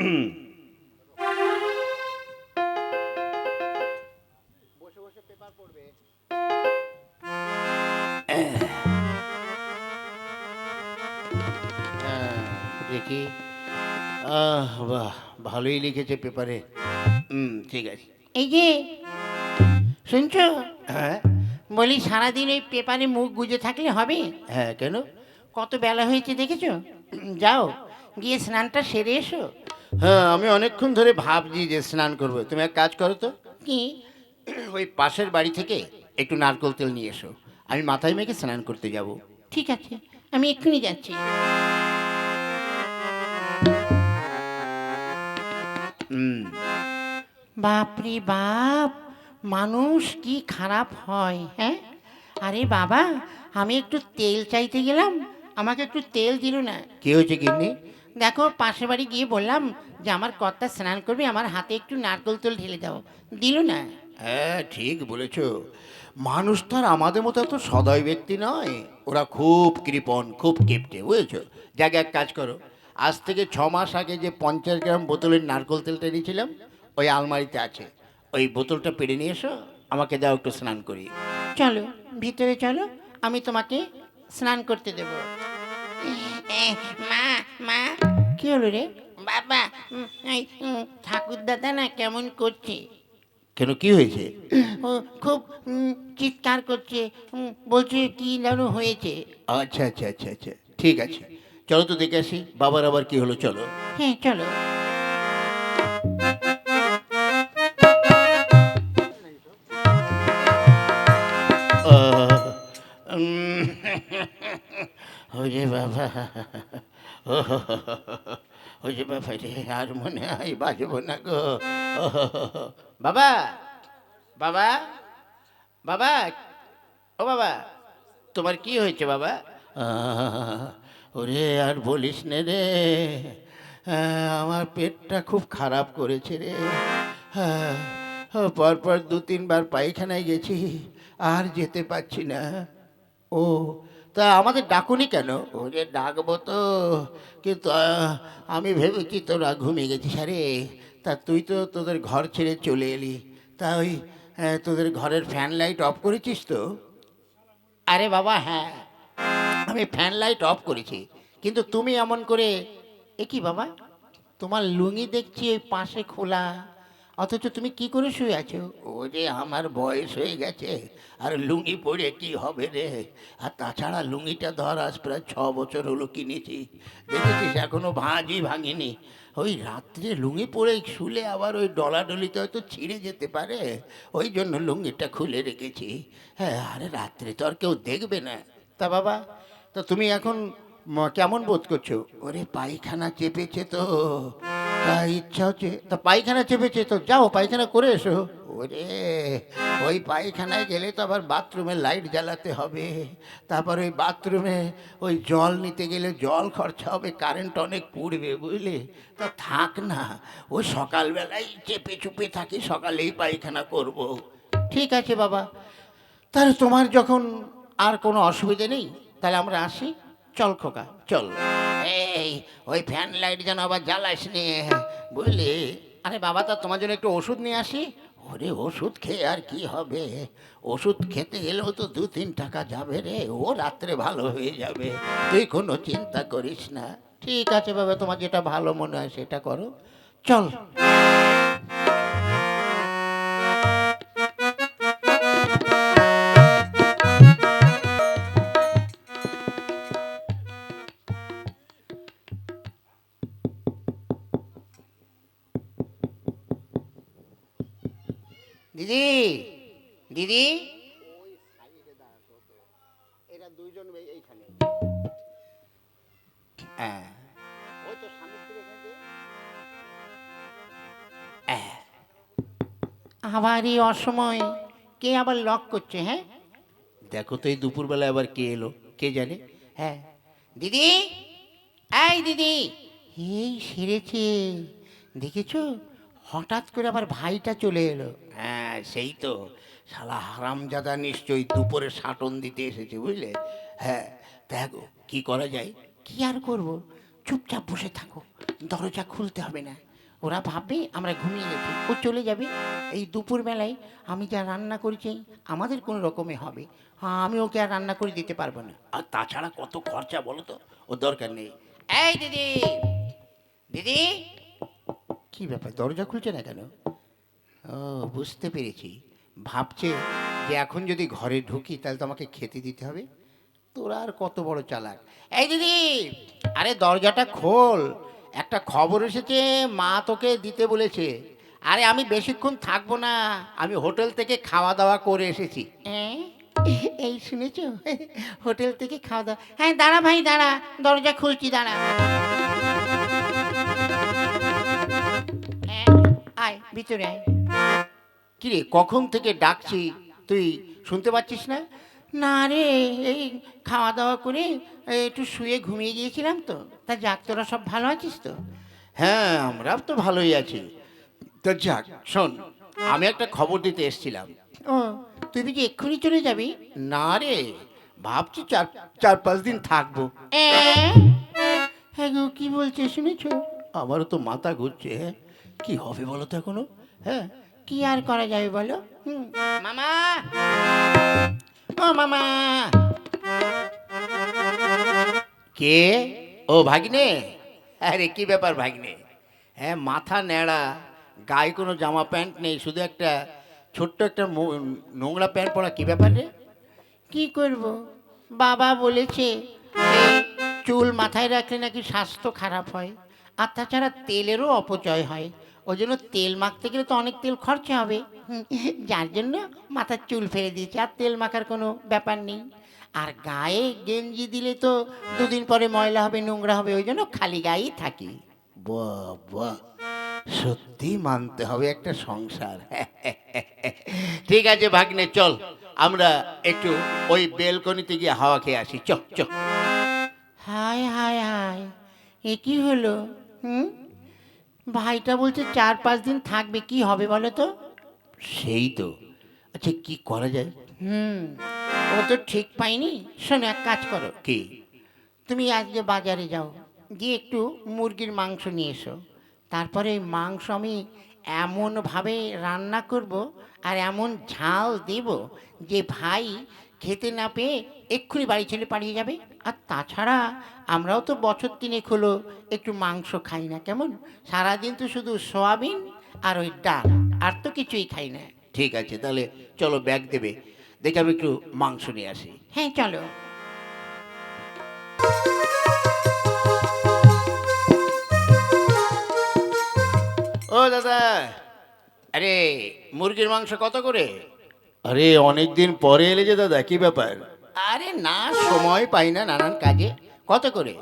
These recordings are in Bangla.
দেখি। আহ বাহ ভালোই লিখেছে পেপারে। হুম ঠিক আছে। এই যে শুনছো? হ্যাঁ। বলি সারাদিন ওই পেপারে মুখ গুজে থাকলে হবে? হ্যাঁ কেন? কত বেলা হয়েছে দেখেছ? যাও গিয়ে স্নানটা সেরে এসো। হ্যাঁ আমি অনেকক্ষণ ধরে ভাবছি যে স্নান করব। তুমি এক কাজ করো তো। কি? ওই পাশের বাড়ি থেকে একটু নারকোল তেল নিয়ে এসো। আমি মাথায় মেখে স্নান করতে যাব। ঠিক আছে আমি এক্ষুনি যাচ্ছি। বাপরে বাপ মানুষ কি খারাপ হয় হ্যাঁ? আরে বাবা আমি একটু তেল চাইতে গেলাম আমাকে একটু তেল দিল না। কি হয়েছে গিন্নি দেখো পাশের বাড়ি গিয়ে বললাম যে আমার কর্তা স্নান করবে আমার হাতে একটু নারকেল তেল ঢেলে দাও। দিল না। হ্যাঁ ঠিক বলেছ। মানুষ তো আর আমাদের মতো এত সদয় ব্যক্তি নয়। ওরা খুব কৃপণ খুব কেপটে বুঝেছ? যাকে এক কাজ করো। আজ থেকে ছ মাস আগে যে পঞ্চাশ গ্রাম বোতলের নারকোল তেলটা নিয়েছিলাম ওই আলমারিতে আছে। ওই বোতলটা পেড়ে নিয়ে এসো আমাকে দাও একটু স্নান করি চলো ভিতরে চলো আমি তোমাকে স্নান করতে দেব। মা মা। কি হলো রে? বাবা ঠাকুর দাদা না কেমন করছে? কেন কি হয়েছে? ও খুব চিৎকার করছে বলছে কি যেন হয়েছে। আচ্ছা আচ্ছা আচ্ছা আচ্ছা ঠিক আছে। চলো তো দেখে আসি বাবার আবার কি হলো চলো। হ্যাঁ চলো। ওরে বাবা। ও, ওরে বাবা রে, আর মনে হয় বাজবো না গো। বাবা বাবা বাবা, ও বাবা, তোমার কি হয়েছে বাবা? ওরে আর বলিস নে রে, আমার পেটটা খুব খারাপ করেছে রে। হ্যাঁ পরপর দু তিনবার পায়খানায় গেছি, আর যেতে পারছি না। ও তা আমাদের ডাকুনি কেন? ওরে ডাকবো তো, কিন্তু আমি ভেবে কি তোরা ঘুমিয়ে গেছিস, আরে। তা তুই তো তোদের ঘর ছেড়ে চলে এলি। তা ওই তোদের ঘরের ফ্যান লাইট অফ করেছিস তো? আরে বাবা হ্যাঁ। আমি ফ্যান লাইট অফ করেছি। কিন্তু তুমি এমন করে, এ কি বাবা? তোমার লুঙ্গি দেখছি ওই পাশে খোলা। অথচ তুমি কি করে শুয়ে আছো? ও যে আমার বয়স হয়ে গেছে। আর লুঙ্গি পরে কি হবে রে? আর তাছাড়া লুঙ্গিটা ধর, আজ প্রায় ছ বছর হলো কিনেছি। দেখেছিস, এখনও ভাঁজই ভাঙিনি। ওই রাত্রে লুঙ্গি পরে শুলে আবার ওই ডলাডলিতে হয়তো ছিঁড়ে যেতে পারে। ওই জন্য লুঙ্গিটা খুলে রেখেছি। হ্যাঁ আরে রাত্রে তো আর কেউ দেখবে না। তা বাবা, তা তুমি এখন কেমন বোধ করছ? ওরে, পায়খানা চেপেছে তো। তা ইচ্ছা হচ্ছে, তা পায়খানা চেপেছে, তো যাও, পায়খানা করে এসো। ওরে, ওই পায়খানায় গেলে তো আবার বাথরুমে লাইট জ্বালাতে হবে। তারপর ওই বাথরুমে ওই জল নিতে গেলে জল খরচা হবে, কারেন্ট অনেক পুড়বে, বুঝলি? তা থাক না ওই সকালবেলায় চেপে চুপে থাকি, সকালেই পায়খানা করব। ঠিক আছে বাবা, তাহলে তোমার যখন আর কোনো অসুবিধে নেই, তাহলে আমরা আসি, চল খোকা, চল। এই, ওই ফ্যান লাইট যেন আবার জ্বালাস নি। বুঝলি আরে বাবা, তা তোমার জন্য একটু ওষুধ নিয়ে আসি? ওরে, ওষুধ খেয়ে আর কি হবে? ওষুধ খেতে গেলেও তো দু তিন টাকা যাবে রে, ও রাত্রে ভালো হয়ে যাবে। তুই কোনো চিন্তা করিস না। ঠিক আছে বাবা, তোমার যেটা ভালো মনে হয় সেটা করো। চল। যে। হ্যাঁ। আবার এই অসময় কে আবার লক করছে হ্যাঁ? দেখো তো এই দুপুরবেলা আবার কে এলো কে জানে? হ্যাঁ। দিদি এই দিদি। এই সেরেছে। দেখেছ? হঠাৎ করে আবার ভাইটা চলে এলো। হ্যাঁ সেই তো। শালা হারামজাদা নিশ্চয়ই দুপুরে সাটন দিতে এসেছে বুঝলে? হ্যাঁ দেখো কি করা যায়? কি আর করব? চুপচাপ বসে থাকো। দরজা খুলতে হবে না। ওরা ভাববে আমরা ঘুমিয়ে গেছি। ও চলে যাবে। এই দুপুর বেলায় আমি যা রান্না করেছি আমাদের কোনো রকমে হবে। হ্যাঁ আমি ওকে আর রান্না করে দিতে পারব না। আর তাছাড়া কত খরচা বলো তো? ও দরকার নেই। এই দিদি! দিদি! কি ব্যাপার? দরজা খুলছে না কেন? ও, বুঝতে পেরেছি। ভাবছে যে এখন যদি ঘরে ঢুকি তাহলে তো আমাকে খেতে দিতে হবে। তোরা আর কত বড় চালাক। এই দিদি, আরে দরজাটা খোল। একটা খবর এসেছে, মা তোকে দিতে বলেছে। আরে আমি বেশিক্ষণ থাকব না, আমি হোটেল থেকে খাওয়া দাওয়া করে এসেছি। এই শুনেছো? হোটেল থেকে খাওয়া দাওয়া। হ্যাঁ দাঁড়া ভাই, দাঁড়া। দরজা খুলছি, দাঁড়া। ভিতরে কিরে কখন থেকে ডাকছি? তুই শুনতে পাচ্ছিস না? না রে এই খাওয়া দাওয়া করে একটু শুয়ে ঘুমিয়ে গিয়েছিলাম তো। তা যাক তোরা সব ভালো আছিস তো? হ্যাঁ আমরা তো ভালোই আছি। তো যাক শোন আমি একটা খবর দিতে এসেছিলাম। ও তুই কি এক্ষুনি চলে যাবি? না রে ভাবছি চার চার পাঁচ দিন থাকব? হ্যাঁ গো কি বলছে শুনেছ? আমারও তো মাথা ঘুরছে হ্যাঁ। কি হবে বলো তো এখনও? হ্যাঁ? কি আর করা যাবে বলো? হুম। মামা! ও মামা! কে? ও ভাগিনে? আরে কি ব্যাপার ভাগিনে? হ্যাঁ মাথা ন্যাড়া গায়ে কোনো জামা প্যান্ট নেই শুধু একটা ছোট্ট একটা নোংরা প্যান্ট পরা কি ব্যাপার রে? কি করব? বাবা বলেছে চুল মাথায় রাখলে নাকি স্বাস্থ্য খারাপ হয় আর তাছাড়া তেলেরও অপচয় হয়। ওই জন্য তেল মাখতে গেলে তো অনেক তেল খরচা হবে। যার জন্য মাথার চুল ফেলে দিয়েছে আর তেল মাখার কোনো ব্যাপার নেই। আর গায়ে গেঞ্জি দিলে তো দুদিন পরে ময়লা হবে নোংরা হবে ওই জন্য খালি গায়েই থাকি। বাহ সত্যি মানতে হবে একটা সংসার। ঠিক আছে ভাগ্নে চল আমরা একটু ওই বেলকনিতে গিয়ে হাওয়া খেয়ে আসি। চ চ হায় হায় হায় এ কি হলো? হুম? ভাইটা বলছে চার পাঁচ দিন থাকবে কি হবে বলো তো? সেই তো। আচ্ছা কি করা যায়? হুম ও তো ঠিক পাইনি শোনো এক কাজ করো। কি? তুমি আজকে বাজারে যাও গিয়ে একটু মুরগির মাংস নিয়ে এসো। তারপরে এই মাংস আমি এমনভাবে রান্না করব আর এমন ঝাল দেব যে ভাই খেতে না পেয়ে এক্ষুনি বাড়ি ছেড়ে পালিয়ে যাবে। আর তাছাড়া আমরাও তো বছর তিনেক হলো একটু মাংস খাই না কেমন? সারাদিন তো শুধু সোয়াবিন আর ওই ডাল আর তো কিছুই খাই না। ঠিক আছে তাহলে চলো ব্যাগ দেবে। দেখে আমি একটু মাংস নিয়ে আসি। হ্যাঁ চলো। ও দাদা আরে মুরগির মাংস কত করে? আরে অনেক দিন পরে এলে যে দাদা কি ব্যাপার? আরে না সময় পাই না নানান কাজে। কত করে?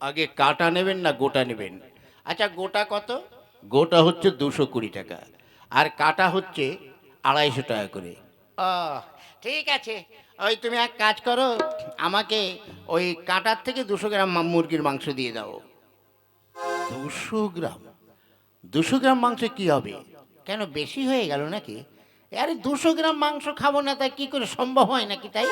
আগে কাটা নেবেন না গোটা নেবেন? আচ্ছা গোটা কত? গোটা হচ্ছে দুশো কুড়ি টাকা আর কাটা হচ্ছে আড়াইশো টাকা করে। ও ঠিক আছে। ওই তুমি এক কাজ করো আমাকে ওই কাঁটার থেকে দুশো গ্রাম মুরগির মাংস দিয়ে দাও। দুশো গ্রাম? দুশো গ্রাম মাংস কি হবে? কেন বেশি হয়ে গেল নাকি? আরে দুশো গ্রাম মাংস খাব না তাই কি করে সম্ভব হয় নাকি তাই?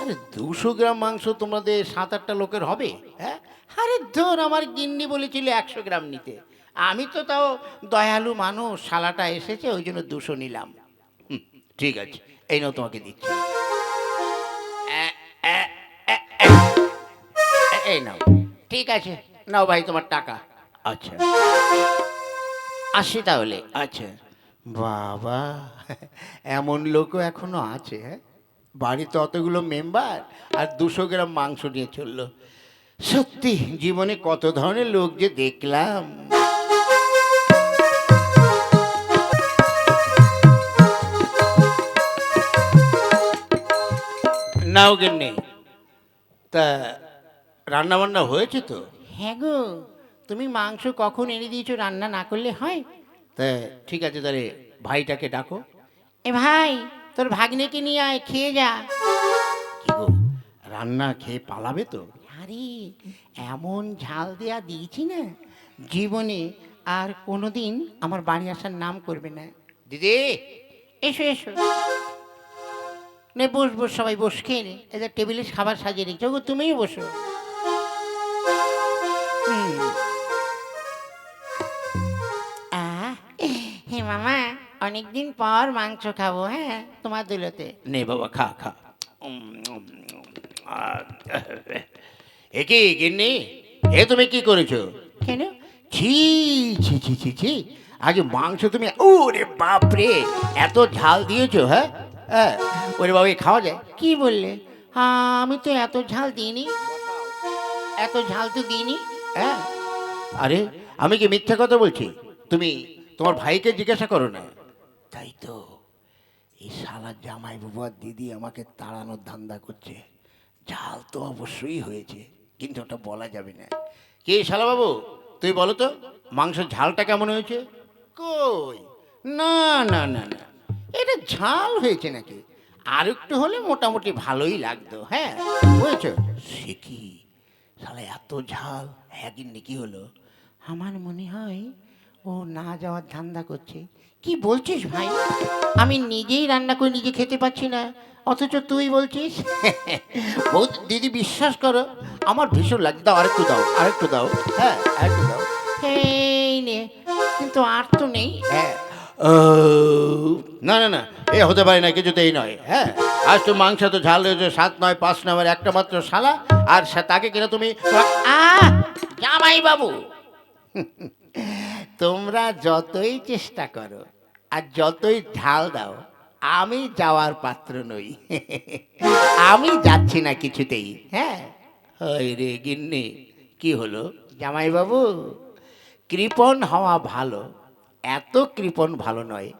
আরে দুশো গ্রাম মাংস তোমাদের সাত আটটা লোকের হবে হ্যাঁ? আরে ধর আমার গিন্নি বলেছিল একশো গ্রাম নিতে। আমি তো তাও দয়ালু মানুষ শালাটা এসেছে ওই জন্য দুশো নিলাম। হুম, ঠিক আছে এই নাও তোমাকে দিচ্ছি। এই নাও। ঠিক আছে নাও ভাই তোমার টাকা। আচ্ছা। আসি তাহলে। আচ্ছা। বাবা, এমন লোকও এখনও আছে হ্যাঁ? বাড়িতে অতগুলো মেম্বার আর দুশো গ্রাম মাংস নিয়ে চলল। সত্যি, জীবনে কত ধরনের লোক যে দেখলাম। নাও গেন্নে, তা রান্না বান্না হয়েছে তো? হ্যাঁ গো, তুমি মাংস কখন এনে দিয়েছ রান্না না করলে হয়? তা ঠিক আছে তাহলে ভাইটাকে ডাকো। এ ভাই তোর ভাগ্নেকে নিয়ে আয় খেয়ে যা। কি গো রান্না খেয়ে পালাবে তো? আরে এমন ঝাল দেয়া দিয়েছি না জীবনে আর কোনোদিন আমার বাড়ি আসার নাম করবে না। দিদি! এসো এসো। নে বস বস সবাই বস খেয়ে নে। এদের টেবিলে খাবার সাজিয়ে রেখেছো গো তুমিও বসো। হুম। হে মামা অনেকদিন পর মাংস খাব হ্যাঁ? তোমার দুলোতে। নে বাবা খা খা। এ কি গিন্নি? এ তুমি কি করেছ? কেন? ছি ছি ছি ছি ছি। আজ মাংস তুমি ওরে বাপরে এত ঝাল দিয়েছ হ্যাঁ? হ্যাঁ ওরে বাবা খাওয়া যায়। কি বললে? আমি তো এত ঝাল দিইনি। এত ঝাল তো দিইনি। হ্যাঁ? আরে আমি কি মিথ্যা কথা বলছি? তুমি তোমার ভাইকে জিজ্ঞাসা করো না। তাই তো এই শালা জামাই বাবা দিদি আমাকে তাড়ানোর ধান্দা করছে। ঝাল তো অবশ্যই হয়েছে কিন্তু ওটা বলা যাবে না। কে শালা বাবু? তুই বলো তো মাংসের ঝালটা কেমন হয়েছে? কই? না না না না। এটা ঝাল হয়েছে নাকি? আর একটু হলে মোটামুটি ভালোই লাগতো হ্যাঁ? বুঝেছ সে কি? শালা এত ঝাল একদিন কি হলো? আমার মনে হয় ও, না যাওয়ার ধান্দা করছে। কি বলছিস ভাই? আমি নিজেই রান্না করে নিজে খেতে পাচ্ছি না। অথচ তুই বলছিস? দিদি বিশ্বাস করো, আমার ভীষণ লাগে দাও, আরেকটু দাও আরেকটু দাও। হ্যাঁ আরেকটু দাও। এই নে, কিন্তু আর তো নেই। হ্যাঁ। না না না, এ হতে পারে না, কিছুতেই নয়। হ্যাঁ আজ তো মাংস তো ঝাল রয়েছে, সাত নয়, পাঁচ নয় একটা মাত্র শালা, আর তাকে কিনা তুমি জামাই বাবু তোমরা যতই চেষ্টা করো আর যতই ঝাল দাও, আমি যাওয়ার পাত্র নই। আমি যাচ্ছি না কিছুতেই হ্যাঁ? হয় রে গিন্নি, কি হলো? জামাইবাবু, কৃপণ হওয়া ভালো, এত কৃপণ ভালো নয়।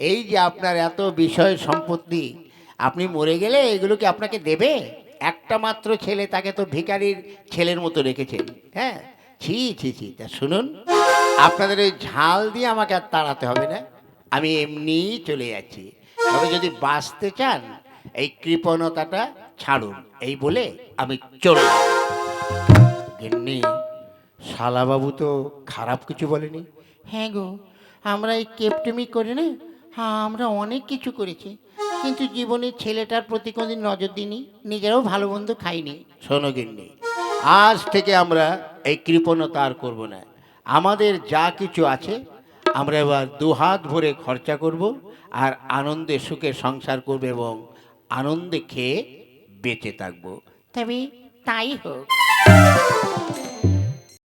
এই যে আপনার এত বিষয় সম্পত্তি, আপনি মরে গেলে এগুলোকে আপনাকে দেবে? একটা মাত্র ছেলে তাকে তো ভিখারির ছেলের মতো রেখেছেন হ্যাঁ? ছি ছি ছি, তা শুনুন। আপনাদের ওই ঝাল দিয়ে আমাকে আর তাড়াতে হবে না? আমি এমনিই চলে যাচ্ছি। তবে যদি বাঁচতে চান এই কৃপণতাটা ছাড়ুন। এই বলে আমি চলে গিন্নি শালাবাবু তো খারাপ কিছু বলেনি। হ্যাঁ গো আমরা এই কেপটেমি করে না হ্যাঁ আমরা অনেক কিছু করেছি। কিন্তু জীবনের ছেলেটার প্রতি কোনোদিন নজর দিইনি নিজেরাও ভালো মন্দ খাইনি। শোনো গিন্নি আজ থেকে আমরা এই কৃপণতা আর করব না। আমাদের যা কিছু আছে, আমরা এবার দুহাত ভরে খরচা করব আর আনন্দে সুখে সংসার করব এবং আনন্দে খেয়ে বেঁচে থাকব। তবে তাই হোক।